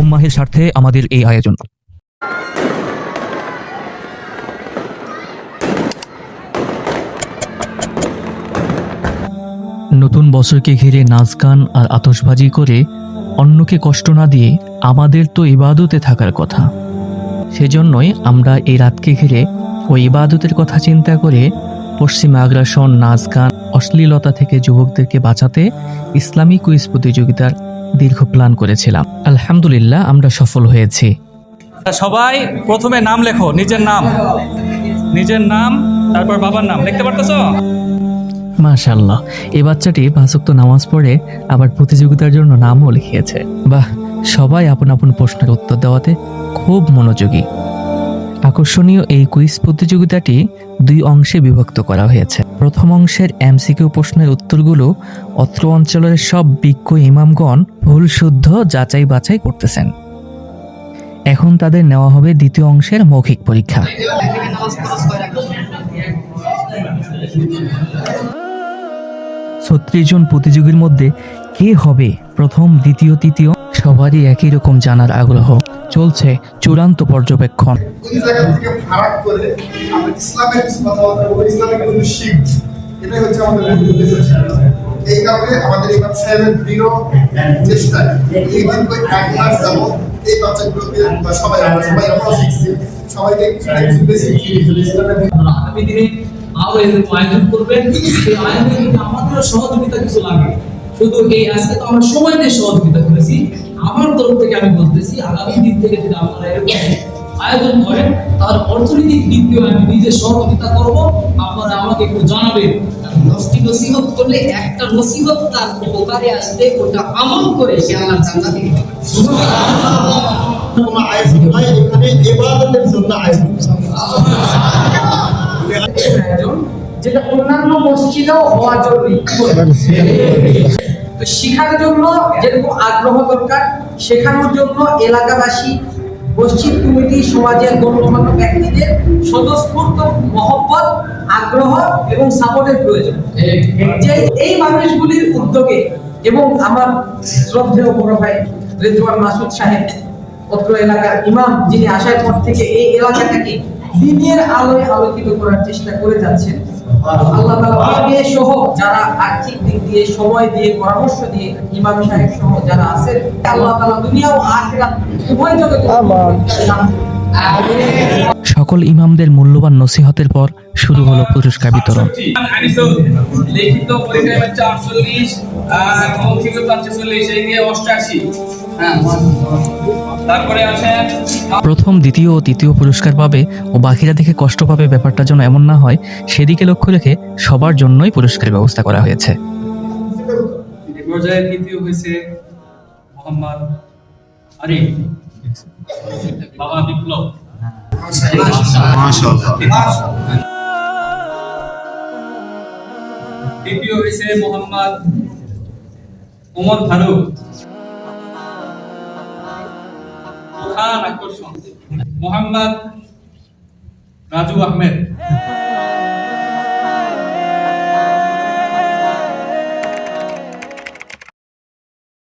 উম্মাহের স্বার্থে আমাদের এই আয়োজন। নতুন বছরকে ঘিরে নাচ গান আর আতশবাজি করে অন্যকে কষ্ট না দিয়ে আমাদের তো ইবাদতে থাকার কথা। সেজন্যই আমরা এই রাতকে ঘিরে ওই ইবাদতের কথা চিন্তা করে পশ্চিমা আগ্রাসন নাচ গান অশ্লীলতা থেকে যুবকদেরকে বাঁচাতে ইসলামী কুইজ প্রতিযোগিতার দীর্ঘ প্ল্যান করেছিলাম। আলহামদুলিল্লাহ আমরা সফল হয়েছি। সবাই প্রথমে নাম লেখো নিজের নাম। নিজের নাম তারপর বাবার নাম। লিখতে পারতেছো? মাশাল্লাহ এই বাচ্চাটি পাঁচক্ত নামাজ পড়ে আবার প্রতিযোগিতার জন্য নামও লিখিয়েছে। বাহ সবাই আপন আপন প্রশ্নের উত্তর দেওয়াতে খুব মনোযোগী। আকর্ষণীয় এই কুইজ প্রতিযোগিতাটি দুই অংশে বিভক্ত করা হয়েছে। প্রথম অংশের এমসিকিউ প্রশ্নের উত্তরগুলো অত্র অঞ্চলের সব বিজ্ঞ ইমামগণ ভুল, শুদ্ধ, যাচাই, বাছাই করতেছেন। এখন তাদের নেওয়া হবে দ্বিতীয় অংশের মৌখিক পরীক্ষা। ছত্রিশ জন প্রতিযোগীর মধ্যে কে হবে প্রথম, দ্বিতীয়, তৃতীয়? সবারই একই রকম জানার আগ্রহ। চলছে চূড়ান্ত পর্যবেক্ষণ। হচ্ছে আমাদের উদ্দেশ্য ছিল। এই কারণে আমাদের সাহেবের দৃঢ় চেষ্টা। এক মাস যাব এই বাচ্চাগুলোকে সবাই, আমরা সবাই আমরাও শিখছি। সবাইকে আগামী দিনে আরও এরকম আয়োজন করবেন। সেই আয়োজনে কিন্তু আমাদেরও সহযোগিতা কিছু লাগে শুধু এই আজকে তো আমরা সময় নিয়ে সহযোগিতা করেছি। আমার তরফ থেকে আমি বলতেছি, আগামী দিন থেকে যদি আপনারা এরকম আয়োজন করেন তাহলে অর্থনৈতিক দিক দিয়ে আমি নিজে সহযোগিতা করব। আপনারা আমাকে একটু জানাবেন দশটি নসিহত করলে একটা নসিহত তার উপকারে আসবে ওটা আমল করে সে আল্লাহ জান্নাতে দিতে কোনো আয়োজন নয় এখানে ইবাদতের জন্য আয়োজন আয়োজন যেটা অন্যান্য মসজিদেও হওয়া জরুরি। তো শিখার জন্য যেরকম আগ্রহ দরকার শেখানোর জন্য এলাকাবাসী মসজিদ কমিটি সমাজের গণ্যমান্য ব্যক্তিদের স্বতঃস্ফূর্ত মহব্বত, আগ্রহ এবং সাপোর্টের প্রয়োজন। যে এই মানুষগুলির উদ্যোগে এবং আমার শ্রদ্ধেয় বড় ভাই রেজওয়ান মাসুদ সাহেব, অত্র এলাকার ইমাম যিনি আসার পর থেকে এই এলাকাটাকে দিনের আলোয় আলোকিত করার চেষ্টা করে যাচ্ছেন আল্লাহ তাআলা সহ যারা আর্থিক দিক দিয়ে সময় দিয়ে পরামর্শ দিয়ে ইমাম সাহেব সহ যারা আছেন আল্লাহ তাআলা দুনিয়া ও আখিরাত উভয় জগতে আমিন। সকল ইমামদের মূল্যবান নসিহতের পর শুরু হলো পুরস্কার বিতরণ। লিখিত পরীক্ষায় হচ্ছে আটচল্লিশ আর মৌখিক হচ্ছে চল্লিশ এই দিয়ে অষ্টাশি তারপরে আসে প্রথম, দ্বিতীয় ও তৃতীয় পুরস্কার পাবে ও বাকিরা দেখে কষ্ট পাবে ব্যাপারটা যেন এমন না হয়, সেদিকে লক্ষ্য রেখে সবার জন্যই পুরস্কারের ব্যবস্থা করা হয়েছে। হয়েছে মোহাম্মদ ওমর ফারুক। প্রধান আকর্ষণ মোহাম্মদ রাজু আহমেদ।